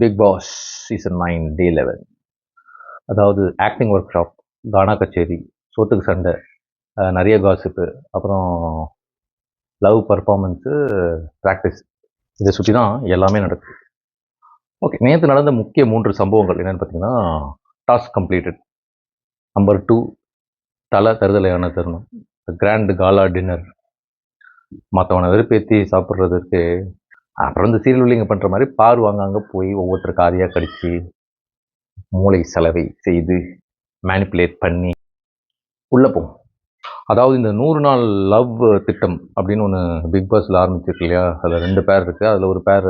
Big Boss season nine day eleven அதாவது acting workshop கானா கச்சேரி சோத்துக்கு சண்டை நிறைய காசிப்பு அப்புறம் லவ் பர்ஃபார்மன்ஸு ப்ராக்டிஸ் இதை சுற்றி தான் எல்லாமே நடக்குது. ஓகே நேற்று நடந்த முக்கிய மூன்று சம்பவங்கள் என்னென்னு பார்த்தீங்கன்னா டாஸ்க் கம்ப்ளீட்டட் நம்பர் டூ தலை தருதலையான தருணம். கிராண்ட் காலா டின்னர் மற்றவனை வெறுப்பேற்றி சாப்பிட்றதுக்கு அப்புறம் இந்த சீரியல் உள்ளிங்க பண்ணுற மாதிரி பார் வாங்காங்க போய் ஒவ்வொருத்தர் காரியாக கடிச்சு மூளை செலவை செய்து மேனிப்புலேட் பண்ணி உள்ளே போகும். அதாவது இந்த நூறு நாள் லவ் திட்டம் அப்படின்னு ஒன்று பிக் பாஸில் ஆரம்பிச்சிருக்கு இல்லையா? அதில் ரெண்டு பேர் இருக்குது அதில் ஒரு பேர்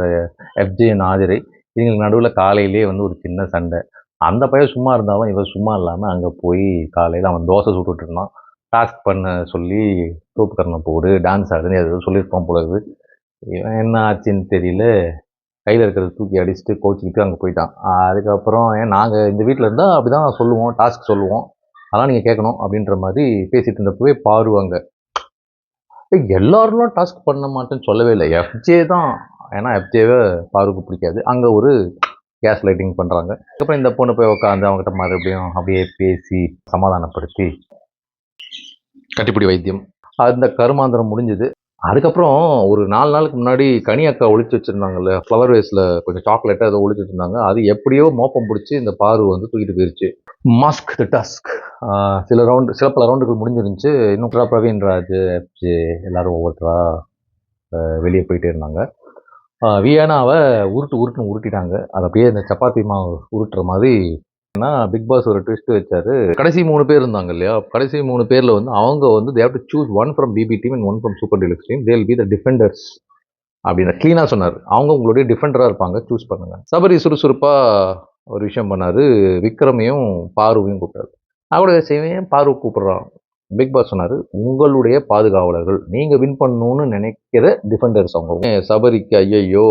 எஃப்ஜே ஆதிரை இவங்களுக்கு நடுவில் காலையிலே வந்து ஒரு சின்ன சண்டை. அந்த பையன் சும்மா இருந்தாலும் இவன் சும்மா இல்லாமல் அங்கே போய் காலையில் அவன் தோசை சுட்டுட்டு இருந்தான். டாஸ்க் பண்ண சொல்லி தோப்பு போடு டான்ஸ் ஆடுன்னு எதாவது சொல்லியிருப்பான் போல இருக்குது இவன் என்ன ஆச்சுன்னு தெரியல. கையில் இருக்கிறத தூக்கி அடிச்சுட்டு கோச்சிக்கிட்டு அங்கே போயிட்டான். அதுக்கப்புறம் ஏன் நாங்கள் இந்த வீட்டில் இருந்தால் அப்படி தான் சொல்லுவோம் டாஸ்க் சொல்லுவோம். அதெல்லாம் நீங்கள் கேட்கணும் அப்படின்ற மாதிரி பேசிகிட்டு இருந்தப்பவே பாருவாங்க ஏய், எல்லாருலாம் டாஸ்க் பண்ண மாட்டேன்னு சொல்லவே இல்லை. எஃப்ஜே தான். ஏன்னா எஃப்ஜேவை பாருக்கு பிடிக்காது. அங்கே ஒரு கேஸ் லைட்டிங் பண்ணுறாங்க அப்புறம் இந்த பொண்ணு போய் உட்காந்து அவங்ககிட்ட மறுபடியும் அப்படியே பேசி சமாதானப்படுத்தி கட்டிப்பிடி வைத்தியம். அந்த கருமாந்திரம் முடிஞ்சது. அதுக்கப்புறம் ஒரு நாலு நாளுக்கு முன்னாடி கனி அக்கா ஒழிச்சு வச்சிருந்தாங்கல்ல ஃப்ளவர் வேஸில் கொஞ்சம் சாக்லேட்டை ஏதோ ஒழிச்சு வச்சுருந்தாங்க. அது எப்படியோ மோப்பம் பிடிச்சி இந்த பாரு வந்து தூக்கிட்டு போயிருச்சு. மாஸ்க் த டஸ்க் சில ரவுண்டு சில பல ரவுண்டுகள் முடிஞ்சிருந்துச்சு. இன்னும் பிரவீன் ராஜ் எஃப்ஜே எல்லாரும் ஒவ்வொருத்தராக வெளியே போயிட்டே இருந்தாங்க. வியானாவை உருட்டு உருட்டுன்னு உருட்டிட்டாங்க. அது அப்படியே இந்த சப்பாத்தி மாவு உருட்டுற மாதிரி ஏன்னா பிக் பாஸ் ஒரு ட்விஸ்ட் வச்சாரு. கடைசி மூணு பேர் இருந்தாங்க இல்லையா? கடைசி மூணு பேரில் வந்து அவங்க வந்து they've to choose one from BB team and one from super deluxe team they'll be the defenders அப்படின்னு க்ளீனாக சொன்னார். அவங்க உங்களுடைய டிஃபெண்டராக இருப்பாங்க. சூஸ் பண்ணுங்க. சபரி சுறுசுறுப்பாக ஒரு விஷயம் பண்ணார். விக்ரமையும் பாருவையும் கூப்பிட்டாரு. நான் செய்வேன் பாரு கூப்பிட்றான்? பிக் பாஸ் சொன்னார் உங்களுடைய பாதுகாவலர்கள் நீங்கள் வின் பண்ணணும்னு நினைக்கிற டிஃபெண்டர்ஸ் அவங்க. சபரிக்கு ஐயையோ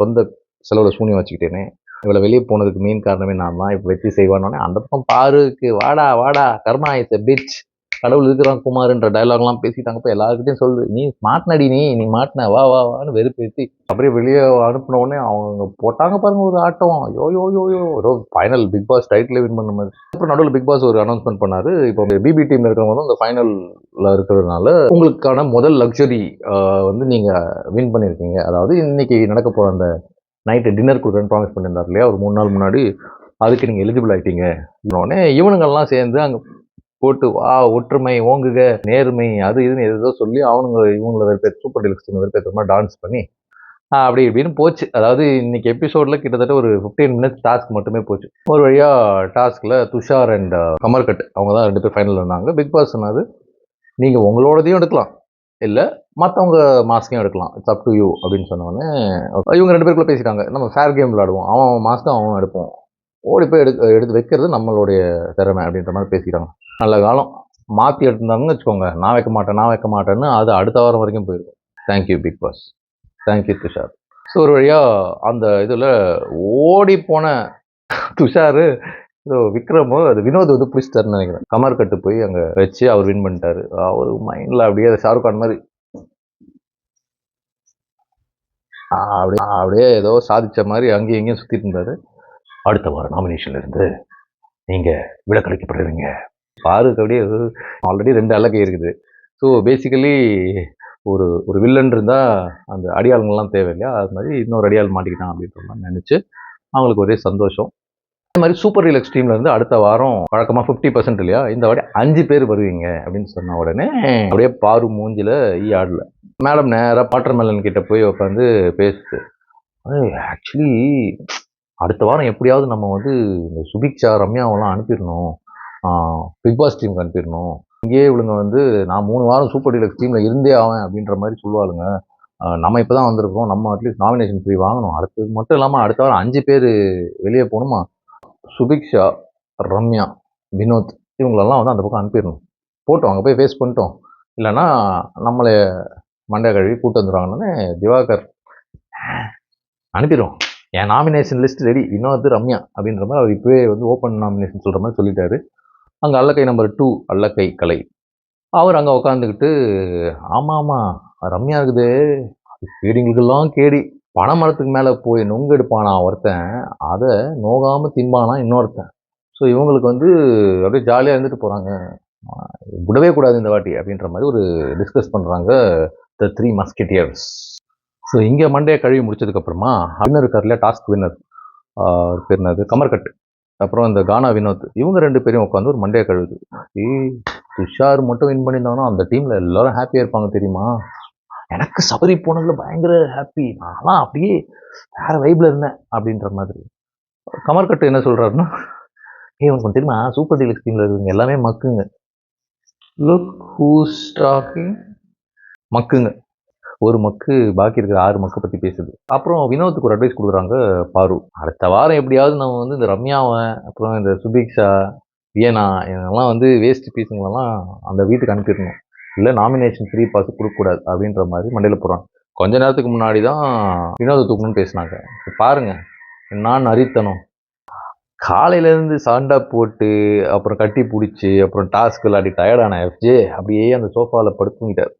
சொந்த செலவில் சூனியம் வச்சுக்கிட்டேனே. இவ்வளோ வெளியே போனதுக்கு மெயின் காரணமே நான் தான் இப்போ வெற்றி செய்வானோடனே அந்த பக்கம் பாருக்கு வாடா வாடா கர்மா இஸ் எ பிச் கடவுள் இருக்கிறான் குமார்ன்ற டயலாக்லாம் பேசிட்டாங்க. இப்போ எல்லாருக்கிட்டையும் சொல்லு. நீ மாட்டினடி நீ நீ மாட்டின வா வா வான்னு வெறுப்பேற்றி அப்படியே வெளியே அனுப்பின உடனே அவங்க போட்டாங்க பாருங்க ஒரு ஆட்டம். யோ யோ யோ யோ ஏதோ final Big Boss title win பண்ண மாதிரி. அப்புறம் நடுவில் பிக் பாஸ் ஒரு அனௌன்ஸ்மெண்ட் பண்ணாரு. இப்போ பிபி டீம்ல இருக்கிறவங்க வந்து இந்த ஃபைனலில் இருக்கிறதுனால உங்களுக்கான முதல் லக்ஸரி வந்து நீங்கள் வின் பண்ணியிருக்கீங்க அதாவது இன்னைக்கு நடக்க போகிற அந்த நைட்டு டின்னர் கொடுக்குறேன்னு ப்ராமிஸ் பண்ணியிருந்தார் இல்லையா? ஒரு மூணு நாள் முன்னாடி. அதுக்கு நீங்கள் எலிஜிபிள் ஆயிட்டீங்க. உடனே இவனுங்கெல்லாம் சேர்ந்து அங்கே போட்டு வா ஒற்றுமை ஓங்குக நேர்மை அது இதுன்னு ஏதோ சொல்லி அவனுங்க இவங்கள வெறுப்பேற்ற சூப்பர் டெலிக்ஸ் டீம் வெறுப்பேற்ற மாதிரி டான்ஸ் பண்ணி அப்படி இப்படின்னு போச்சு. அதாவது இன்னைக்கு எபிசோடில் கிட்டத்தட்ட ஒரு ஃபிஃப்டீன் மினிட்ஸ் டாஸ்க் மட்டுமே போச்சு. ஒரு வழியாக டாஸ்கில் துஷார் அண்ட் கமர்கட் அவங்க தான் ரெண்டு பேர் ஃபைனல் இருந்தாங்க. பிக் பாஸ் சொன்னது நீங்கள் உங்களோடதையும் எடுக்கலாம். இல்லை மற்றவங்க மாஸ்கையும் எடுக்கலாம். இட்ஸ் அப் டு யூ அப்படின்னு சொன்னோடனே இவங்க ரெண்டு பேருக்குள்ளே பேசிட்டாங்க. நம்ம ஃபேர் கேம் விளாடுவோம் அவன் மாஸ்க்கும் அவன் எடுப்போம் ஓடி போய் எடுக்க எடுத்து வைக்கிறது நம்மளுடைய திறமை அப்படின்ற மாதிரி பேசிக்கிறாங்க நல்ல காலம். மாற்றி எடுத்திருந்தாங்கன்னு வச்சுக்கோங்க. நான் வைக்க மாட்டேன் நான் வைக்க மாட்டேன்னு அது அடுத்த வாரம் வரைக்கும் போயிருக்கும் thank you Big Boss thank you Tushar so ஒரு வழியாக அந்த இதில் ஓடி போன துஷார் ஸோ விக்ரமோ அது வினோத் வந்து பிடிச்சிட்டாருன்னு நினைக்கிறேன். கமர் கட்டு போய் அங்கே வச்சு அவர் வின் பண்ணிட்டாரு. அவர் மைண்டில் அப்படியே அதை ஷாருக் கான் மாதிரி. அப்படியே அப்படியே ஏதோ சாதித்த மாதிரி அங்கேயும் இங்கேயும் சுற்றிட்டு இருந்தாரு. அடுத்த வாரம் நாமினேஷன்ல இருந்து நீங்கள் விலக்களிக்கப்படுவீங்க பாருக்கு அப்படியே ஆல்ரெடி ரெண்டு அலகை இருக்குது. ஸோ பேசிக்கலி ஒரு ஒரு வில்லன் இருந்தால் அந்த அடியாளுங்கள்லாம் தேவை இல்லையா அது மாதிரி இன்னொரு அடியாள் மாட்டிக்கிட்டான் அப்படின்ற மாதிரி நினச்சி அவங்களுக்கு ஒரே சந்தோஷம். அதே மாதிரி சூப்பர் ரிலக்ஸ் டீம்ல இருந்து அடுத்த வாரம் வழக்கமாக ஃபிஃப்டி பர்சன்ட் இல்லையா? இந்த வாட்டி அஞ்சு பேர் வருவீங்க அப்படின்னு சொன்ன உடனே அப்படியே பாரு மூஞ்சில ஈ ஆடல. மேடம் நேராக பாட்டர் மேலன் கிட்ட போய் உட்காந்து பேசுது. ஆக்சுவலி அடுத்த வாரம் எப்படியாவது நம்ம வந்து இந்த சுபிக்ஷா ரம்யாவெல்லாம் அனுப்பிடணும். பிக் பாஸ் டீமுக்கு அனுப்பிடணும். இங்கேயே இவளுங்க வந்து நான் மூணு வாரம் சூப்பர் டீலக்ஸ் டீமில் இருந்தே ஆவேன் அப்படின்ற மாதிரி சொல்லுவாளுங்க. நம்ம இப்போ தான் வந்திருக்கோம். நம்ம அட்லீஸ்ட் நாமினேஷன் ஃப்ரீ வாங்கணும். அடுத்தது மட்டும் இல்லாமல் அடுத்த வாரம் அஞ்சு பேர் வெளியே போகணுமா? சுபிக்ஷா ரம்யா வினோத் இவங்களெல்லாம் வந்து அந்த பக்கம் அனுப்பிடணும். போட்டோம். அங்கே போய் ஃபேஸ் பண்ணிட்டோம். இல்லைன்னா நம்மளை மண்டை கழுவி கூட்டு வந்துடுவாங்கன்னு திவாகர் அனுப்பிடுவோம் என் nomination list ready Vinoth Ramya அப்படின்ற மாதிரி அவர் இப்போவே வந்து ஓப்பன் நாமினேஷன் சொல்கிற மாதிரி சொல்லிட்டாரு. அங்கே அல்லக்கை நம்பர் டூ அல்லக்கை கலை. அவர் அங்கே உட்காந்துக்கிட்டு ஆமாம் ஆமாம் ரம்யா இருக்குது. அது கேடி. கேடி பனைமரத்துக்கு மேலே போய் நுங்கு எடுப்பானா ஒருத்தன் அதை நோகாமல் திம்பானா இன்னொருத்தன். ஸோ இவங்களுக்கு வந்து அப்படியே ஜாலியாக இருந்துட்டு போகிறாங்க விடவே கூடாது இந்த வாட்டி அப்படின்ற மாதிரி ஒரு டிஸ்கஸ் பண்ணுறாங்க த த்ரீ மஸ்கெட்டியர்ஸ் ஸோ இங்கே மண்டே கழுவி முடிச்சதுக்கப்புறமா வின்னர் இருக்கார் டாஸ்க் வின்னர் பேர் என்னது கமர்கட். அப்புறம் இந்த கானா வினோத் இவங்க ரெண்டு பேரும் உட்காந்து ஒரு மண்டையை கழுவுது. ஏய் துஷார் மட்டும் வின் பண்ணியிருந்தாங்கன்னா அந்த டீமில் எல்லோரும் ஹாப்பியாக இருப்பாங்க தெரியுமா? எனக்கு சபரி போனதில் பயங்கர ஹாப்பி நான்லாம் அப்படியே வேற வைப்பில் இருந்தேன் அப்படின்ற மாதிரி. கமர்கட்டு என்ன சொல்கிறாருன்னா ஏ உனக்கு தெரியுமா? சூப்பர் டீலக்ஸ் டீமில் இருக்குங்க எல்லாமே மக்குங்க. லுக் ஹூஸ் டாக்கிங் மக்குங்க. ஒரு மக்கு பாக்கி இருக்கிற ஆறு மக்கு பற்றி பேசுது. அப்புறம் வினோத்துக்கு ஒரு அட்வைஸ் கொடுக்குறாங்க பாரு. அடுத்த வாரம் எப்படியாவது நம்ம வந்து இந்த ரம்யாவை அப்புறம் இந்த சுபிக்ஷா வியனா இவங்கெல்லாம் வந்து வேஸ்ட் பீஸுங்களெல்லாம் அந்த வீட்டுக்கு அனுப்பிடணும். இல்லை நாமினேஷன் ஃப்ரீ பாஸ் கொடுக்கக்கூடாது அப்படின்ற மாதிரி மண்டையில் போகிறாங்க கொஞ்ச நேரத்துக்கு முன்னாடி தான் வினோத தூக்கணும்னு பேசினாங்க. பாருங்கள் நான் அரித்தனும் காலையிலேருந்து சாண்டா போட்டு அப்புறம் கட்டி பிடிச்சி அப்புறம் டாஸ்க் விளாடி டயர்டான எஃப்ஜே அப்படியே அந்த சோஃபாவில் படுத்துங்கிட்டார்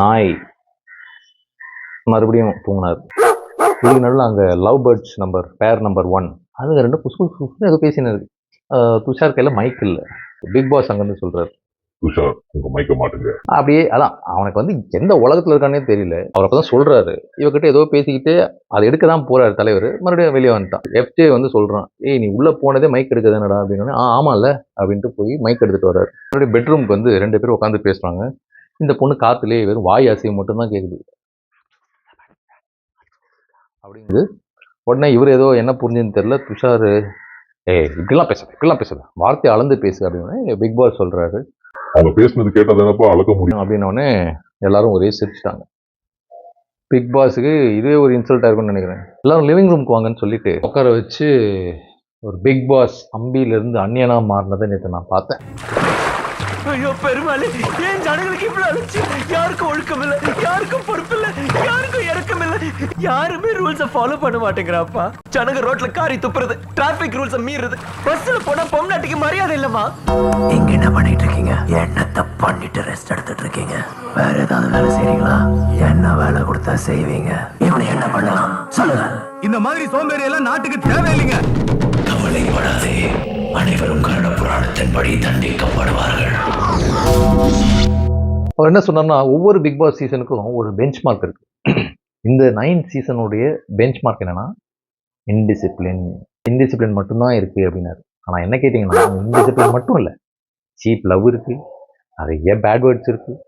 நாய். மறுபடியும் தூங்கினார். இதுக்கு நடுவில் அங்கே love birds number pair number one அதுங்க ரெண்டு புசு புசு புசுன்னு ஏதோ பேசினாரு துஷார் கையில் மைக் இல்லை. பிக் பாஸ் அங்கேருந்து சொல்கிறார் துஷார் உங்க மயக்க மாட்டுங்க அப்படியே அதான் அவனுக்கு வந்து எந்த உலகத்தில் இருக்கானே தெரியல. அவர் அப்போ தான் சொல்கிறாரு இவகிட்ட ஏதோ பேசிக்கிட்டு அதை எடுக்க தான் போறாரு தலைவர். மறுபடியும் வெளியே வந்துட்டான். எஃப்ஜே வந்து சொல்கிறான் ஏய் நீ உள்ளே போனதே மைக் எடுக்குதுனடா? அப்படின்னு ஆ ஆமாம்ல அப்படின்ட்டு போய் மைக் எடுத்துட்டு வர்றாரு. மறுபடியும் பெட்ரூம்க்கு வந்து ரெண்டு பேரும் உட்காந்து பேசுகிறாங்க இந்த பொண்ணு காத்துலயே வெறும் வாய் அசைவு மட்டும்தான் கேட்குது அப்படிங்குது. உடனே இவர் ஏதோ என்ன புரிஞ்சுன்னு தெரியல. துஷார் ஏய் இப்படிலாம் பேசுற இப்படிலாம் பேசுற வார்த்தை அளந்து பேசு அப்படின்னு பிக் பாஸ் சொல்கிறாரு அவங்க பேசுனது கேட்டா தானப்பா அளக்க முடியும்? அப்படின்னோடனே எல்லாரும் ஒரே சிரிச்சிட்டாங்க. பிக் பாஸுக்கு இதுவே ஒரு இன்சல்ட்டாக இருக்கும்னு நினைக்கிறேன். எல்லாரும் லிவிங் ரூம்க்கு வாங்கன்னு சொல்லிட்டு உட்கார வச்சு ஒரு பிக் பாஸ் அம்பியிலிருந்து அந்நியனா மாறினதை நேற்று நான் பார்த்தேன். ஐயோ பெருமாளே ஏன் ஜனங்களுக்கு இவ்வளவு அலட்சியம்? யாருக்கும் ஒழுக்கம் இல்ல. யாருக்கும் பொறுப்பு இல்ல யாருக்கும் இறக்கம் இல்ல யாருமே ரூல்ஸ ஃபாலோ பண்ண மாட்டேங்கிறாப்பா. ஜனங்க ரோட்ல காரி துப்புறது டிராபிக் ரூல்ஸ மீறுறது பஸ்ல போனா பொம்நாட்டுக்கு மரியாதை இல்லம்மா. இங்க என்ன பண்ணிட்டு இருக்கீங்க? என்னத்த பண்ணிட்டு ரெஸ்ட் எடுத்துட்டு இருக்கீங்க? வேற ஏதாவது வேலை செய்றீங்களா? என்ன வேலை கொடுத்தா செய்வீங்க? இவனை என்ன பண்ணலாம்? சொல்லுங்க. இந்த மாதிரி சோம்பேறி எல்லாம் நாட்டுக்கு தேவையில்லைங்க. கவலைப்படாதே. அனைவரும் கருட புராணத்தின்படி தண்டிக்கப்படுவார்கள். அவர் என்ன சொன்னார்னா ஒவ்வொரு பிக் பாஸ் சீசனுக்கும் ஒரு பெஞ்ச் மார்க் இருக்கு. இந்த நைன் சீசனுடைய பெஞ்ச் மார்க் என்னென்னா இன்டிசிப்ளின் இன்டிசிப்ளின் மட்டும்தான் இருக்குது அப்படின்னாரு. ஆனால் என்ன கேட்டிங்கன்னா இன்டிசிப்ளின் மட்டும் இல்லை. சீப் லவ் இருக்குது நிறைய பேட் வேர்ட்ஸ் இருக்குது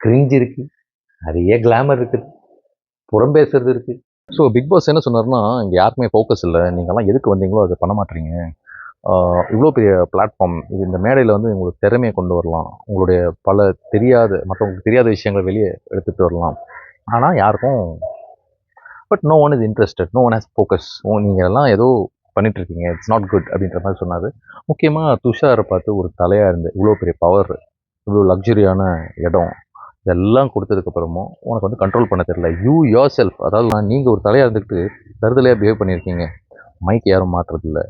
கிரிஞ்ச் இருக்குது நிறைய கிளாமர் இருக்குது புறம் பேசுறது இருக்குது ஸோ பிக் பாஸ் என்ன சொன்னார்னா இங்கே யாருக்குமே ஃபோக்கஸ் இல்லை நீங்கள்லாம் எதுக்கு வந்தீங்களோ அதை பண்ண மாட்டீங்க. இவ்வளோ பெரிய பிளாட்ஃபார்ம் இது இந்த மேடையில் வந்து உங்களுக்கு திறமையை கொண்டு வரலாம். உங்களுடைய பல தெரியாத மற்றவங்களுக்கு தெரியாத விஷயங்களை வெளியே எடுத்துகிட்டு வரலாம். ஆனால் யாருக்கும் but no one is interested no one has focus நீங்கள் எல்லாம் ஏதோ பண்ணிகிட்ருக்கீங்க இட்ஸ் நாட் குட் அப்படின்ற மாதிரி சொன்னார். முக்கியமாக துஷாரை பார்த்து ஒரு தலையாக இருந்து இவ்வளோ பெரிய பவர் இவ்வளோ லக்ஸுரியான இடம் இதெல்லாம் கொடுத்ததுக்கப்புறமும் உனக்கு வந்து கண்ட்ரோல் பண்ண தெரியல. யூ யோர் செல்ஃப் அதாவது நீங்கள் ஒரு தலையாக இருந்துக்கிட்டு தருதலையாக பிஹேவ் பண்ணியிருக்கீங்க. மைக் யாரும் மாற்றுறதில்ல.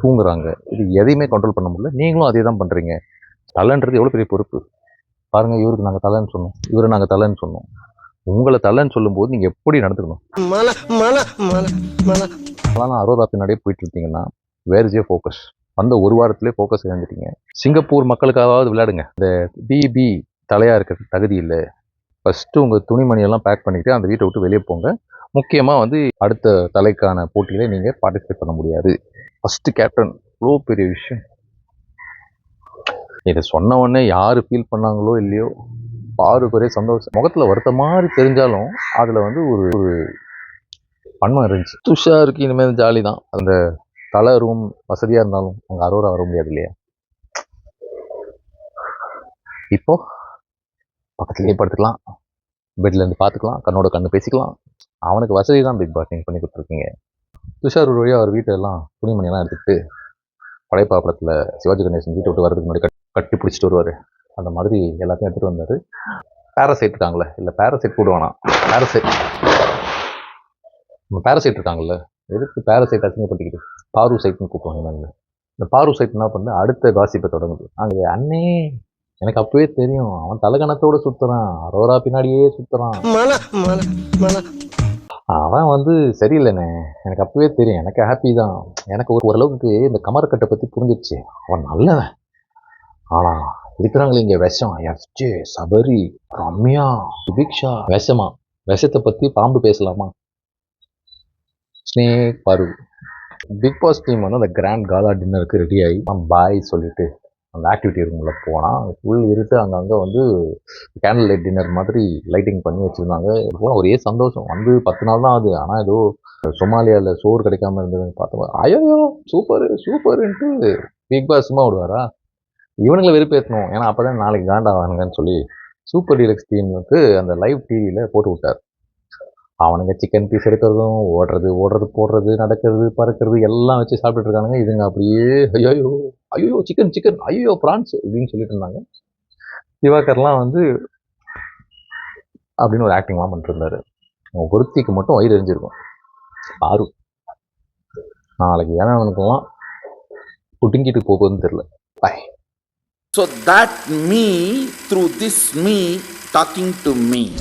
தூங்குறாங்க. இது எதையுமே கண்ட்ரோல் பண்ண முடியல. நீங்களும் அதே தான் பண்ணுறீங்க தலைன்றது எவ்வளோ பெரிய பொறுப்பு. பாருங்கள் இவருக்கு நாங்கள் தலைன்னு சொன்னோம். இவரை நாங்கள் தலைன்னு சொன்னோம். உங்களை தலைன்னு சொல்லும்போது நீங்கள் எப்படி நடந்துக்கணும்? அதெல்லாம் அரோரா பின்னாடியே போயிட்டு இருந்தீங்கன்னா வேர் இஸ் ஃபோக்கஸ் வந்த ஒரு வாரத்திலே ஃபோக்கஸ் இழந்துட்டீங்க. சிங்கப்பூர் மக்களுக்காவது விளையாடுங்க. இந்த பிபி தலையாக இருக்கிற தகுதி இல்லை ஃபஸ்ட்டு உங்கள் துணிமணியெல்லாம் பேக் பண்ணிக்கிட்டு அந்த வீட்டை விட்டு வெளியே போங்க. முக்கியமாக வந்து அடுத்த தலைக்கான போட்டியில நீங்கள் பார்ட்டிசிபேட் பண்ண முடியாது. ஃபஸ்ட்டு கேப்டன் இவ்வளோ பெரிய விஷயம். இதை சொன்ன உடனே யார் ஃபீல் பண்ணாங்களோ இல்லையோ பாருக்கு ஒரே சந்தோஷம். முகத்தில் வருத்த மாதிரி தெரிஞ்சாலும் அதில் வந்து ஒரு ஒரு பன்மம் இருந்துச்சு. துஷாருக்கு இனிமேல் ஜாலி தான். அந்த தலை ரூம் வசதியாக இருந்தாலும் அங்கே அரோரா வர முடியாது இல்லையா? இப்போ பக்கத்துலேயே படுத்துக்கலாம். பெட்ல இருந்து பார்த்துக்கலாம் கண்ணோட கண்ணு பேசிக்கலாம். அவனுக்கு வசதி தான் பிக் பாஸ் நீங்கள் பண்ணி கொடுத்துருக்கீங்க. துஷார் ஒரு வழியாக அவர் வீட்டெல்லாம் துணிமணியெல்லாம் எடுத்துக்கிட்டு படைப்பா படத்தில் சிவாஜி கணேசன் வீட்டை விட்டு வரதுக்கு முன்னாடி கட் கட்டி பிடிச்சிட்டு வருவார். அந்த மாதிரி எல்லாத்தையும் எடுத்துகிட்டு வந்தார். பேரசைட் இருக்காங்களே இல்லை பேரசைட் போடுவானா பேரசைட் நம்ம பேரசைட் இருக்காங்கல்ல எதுக்கு பேரசைட் அசிங்கப்பட்டுக்கிட்டு பாரு சைட்னு கூப்பிடுவாங்க நாங்கள் இந்த பாரு சைட் என்ன பண்ணு? அடுத்த காசிப்பை தொடங்குது. அங்கே அண்ணே எனக்கு அப்பவே தெரியும். அவன் தலகணத்தோட சுத்துறான். அரோரா பின்னாடியே சுத்துறான். அவன் வந்து சரியில்லைண்ணே. எனக்கு அப்பவே தெரியும். எனக்கு ஹாப்பி தான். எனக்கு ஒரு ஓரளவுக்கு இந்த கமரக்கட்டை பற்றி புரிஞ்சிருச்சு. அவன் நல்லவன். ஆனால் இருக்கிறாங்களே இங்கே விஷம். எஃப்ஜே சபரி ரம்யா சுபிக்ஷா. விஷமா. விஷத்தை பற்றி பாம்பு பேசலாமா? ஸ்னேக் பரு. பிக் பாஸ் டீம் வந்து அந்த கிராண்ட் காலா டின்னருக்கு ரெடி ஆகி பாய் சொல்லிட்டு அந்த ஆக்டிவிட்டி ரூமில் போனால் ஃபுல் இருட்டு அங்கங்கே வந்து கேண்டில் லைட் டின்னர் மாதிரி லைட்டிங் பண்ணி வச்சுருந்தாங்க. இதெல்லாம் ஒரே சந்தோஷம். வந்து பத்து நாள் தான் ஆகுது. ஆனால் ஏதோ சொமாலியாவில் சோறு கிடைக்காம இருந்ததுன்னு பார்த்தோம். ஐயோ சூப்பர் சூப்பர்ன்ட்டு பிக் பாஸ் சும்மா விடுவாரா இவனுங்களை வெறுப்பேற்றணும் ஏன்னா அப்போ தான் நாளைக்கு காண்டாவானுங்கன்னு சொல்லி சூப்பர் டீலக்ஸ் டீமுக்கு அந்த லைவ் டிவியில் போட்டு விட்டார். அவனுங்க சிக்கன் பீஸ் எடுக்கிறதும் ஓடுறது ஓடுறது போடுறது நடக்கிறது பறக்கிறது எல்லாம் வச்சு சாப்பிட்டுட்டு இருக்கானுங்க. இதுங்க அப்படியே ஐயோ ஐயோ சிக்கன் சிக்கன் ஐயோ பிரான்ஸ் அப்படின்னு சொல்லிட்டு இருந்தாங்க. திவாகர்லாம் வந்து அப்படின்னு ஒரு ஆக்டிங்லாம் பண்ணிட்டு இருந்தாரு. அவன் ஒருத்திக்கு மட்டும் வயிறு எரிஞ்சிருக்கும். ஆறு நாளைக்கு ஏன்னா அவனுக்கெல்லாம் புடுங்கிட்டு போகுதுன்னு தெரில பாய் So that me, through this me talking to me.